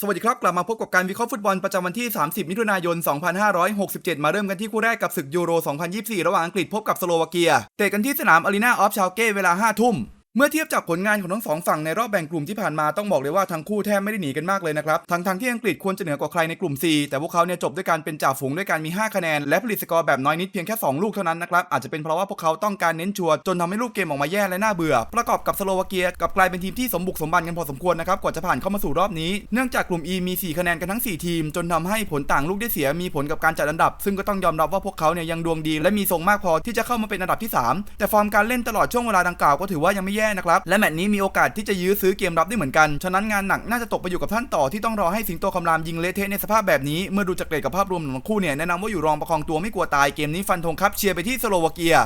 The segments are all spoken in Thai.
สวัสดีครับ กลับมาพบกับการวิเคราะห์ฟุตบอลประจำวันที่ 30 มิถุนายน 2567 มาเริ่มกันที่คู่แรกกับศึกยูโร 2024 ระหว่างอังกฤษพบกับสโลวาเกีย เตะกันที่สนามอารีนาออฟชาวเก้เวลา 5 ทุ่ม เมื่อเทียบจากผลงานของทั้งสองฝั่งในรอบแบ่งกลุ่มที่ผ่านมาต้องบอกเลยว่าทั้งคู่แทบไม่ได้หนีกันมากเลยนะครับทั้งทงๆที่อังกฤษควรจะเหนือกว่าใครในกลุ่ม C แต่พวกเขาเนี่ยจบด้วยการเป็นจ่าฝูงด้วยการมี 5 คะแนน และผลิตสกอร์แบบน้อยนิดเพียงแค่ 2 ลูกเท่านั้นนะครับอาจจะเป็นเพราะว่าพวกเขาต้องการเน้นชัวร์จนทำให้รูปเกมออกมาแย่และน่าเบื่อ ประกอบกับสโลวาเกียกับกลายเป็นทีมที่สมบุกสมบันกันพอสมควรนะครับกว่าจะผ่านเข้ามาสู่รอบนี้เนื่องจากกลุ่ม E มี 4 คะแนนกันทั้ง 4 ทีม จนทำให้ผลต่างลูกได้เสียมีผลกับการจัดอันดับ ซึ่งก็ต้องยอมรับว่าพวกเขาเนี่ยยังดวงดี และมีทรงมากพอที่จะเข้ามาเป็นอันดับที่ 3 แต่ฟอร์มการเล่นตลอดช่วงเวลาดังกล่าวก็ถือว่ายังไม่แย่นะครับและแมตช์นี้มีโอกาสที่จะยื้อซื้อเกมรับได้เหมือนกันฉะนั้นงานหนักน่าจะตกไปอยู่กับท่านต่อที่ต้องรอให้สิงโตคำรามยิงเลเทในสภาพแบบนี้เมื่อดูจากเกรดกับภาพรวมของทั้งคู่เนี่ยแนะนำว่าอยู่รองประคองตัวไม่กลัวตายเกมนี้ฟันธงครับเชียร์ไปที่สโลวาเกีย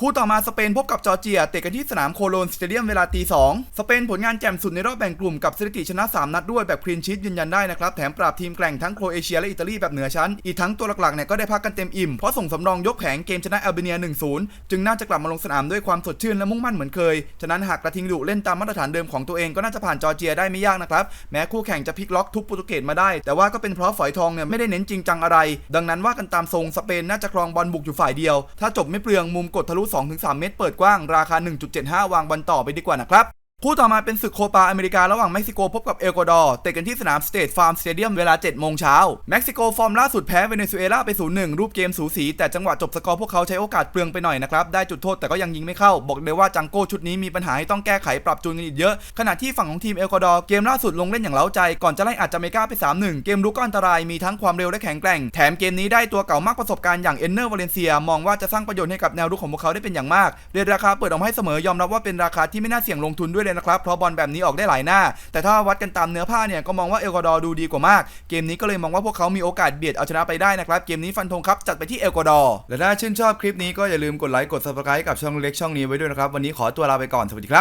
คู่ต่อมาสเปนพบกับจอร์เจียเตะกันที่สนามโคโลนสเตเดียมเวลาตีสองสเปนผลงานแจ่มสุดในรอบแบ่งกลุ่มกับสถิติชนะ 3 นัดด้วยแบบคลีนชีตยืนยันได้นะครับ แถมปราบทีมแกร่งทั้งโครเอเชียและอิตาลีแบบเหนือชั้น อีกทั้งตัวหลักๆเนี่ยก็ได้พักกันเต็มอิ่ม เพราะส่งสำรองยกแผงเกมชนะแอลเบเนีย 1-0 จึงน่าจะกลับมาลงสนามด้วยความสดชื่นและมุ่งมั่นเหมือนเคย ฉะนั้นหากกระทิงดุเล่นตามมาตรฐานเดิมของตัวเองก็น่าจะผ่านจอร์เจียได้ไม่ยากนะครับแม้คู่แข่งจะพลิกล็อกทุบโปรตุเกสมาได้ แต่ว่าก็เป็นเพราะฝอยทองเนี่ยไม่ได้เน้นจริงจังอะไร ดังนั้นว่ากันตามทรงสเปนน่าจะครองบอลบุกอยู่ฝ่ายเดียว ถ้าจบไม่เปลืองมุมกดทะลุ2-3 เมตรเปิดกว้างราคา 1.75 วางบอลต่อไปดีกว่านะครับ คู่ต่อมาเป็นศึกโคปาอเมริการะหว่างเม็กซิโกพบกับเอลกวาดอร์เตะกันที่สนามสเตทฟาร์มสเตเดียมเวลา 7 โมงเช้าเม็กซิโกฟอร์มล่าสุดแพ้เวเนซุเอลาไป 0-1 รูปเกมสูสี แต่จังหวะจบสกอร์พวกเขาใช้โอกาสเปลืองไปหน่อยนะครับ ได้จุดโทษแต่ก็ยังยิงไม่เข้า บอกเลยว่าจังโก้ชุดนี้มีปัญหาให้ต้องแก้ไขปรับจูนกันอีกเยอะ ขณะที่ฝั่งของทีมเอลกวาดอร์เกมล่าสุดลงเล่นอย่างเล้าใจ ก่อนจะไล่อาจจะเมกาไป 3-1 เกมรุกก็อันตรายมีทั้งความเร็วและแข็งแกร่งแถมเกมนี้ได้ตัวเก่ามากประสบการณ์อย่างเอนเนอร์วาเลนเซียมองว่าจะสร้างประโยชน์ให้กับแนวรุกของพวกเขาได้เป็นอย่างมากเรทราคาเปิดออกมาให้เสมอยอมรับว่าเป็นราคาที่ไม่น่าเสี่ยงลงทุนด้วยเลยนะครับ เพราะบอลแบบนี้ออกได้หลายหน้า แต่ถ้าวัดกันตามเนื้อผ้าเนี่ยก็มองว่าเอลกวาดอร์ดูดีกว่ามาก เกมนี้ก็เลยมองว่าพวกเขามีโอกาสเบียดเอาชนะไปได้นะครับ เกมนี้ฟันธงครับจัดไปที่เอลกวาดอร์ และถ้าชื่นชอบคลิปนี้ก็อย่าลืมกดไลค์ กด subscribe กับช่องเล็กช่องนี้ไว้ด้วยนะครับ วันนี้ขอตัวลาไปก่อน สวัสดีครับ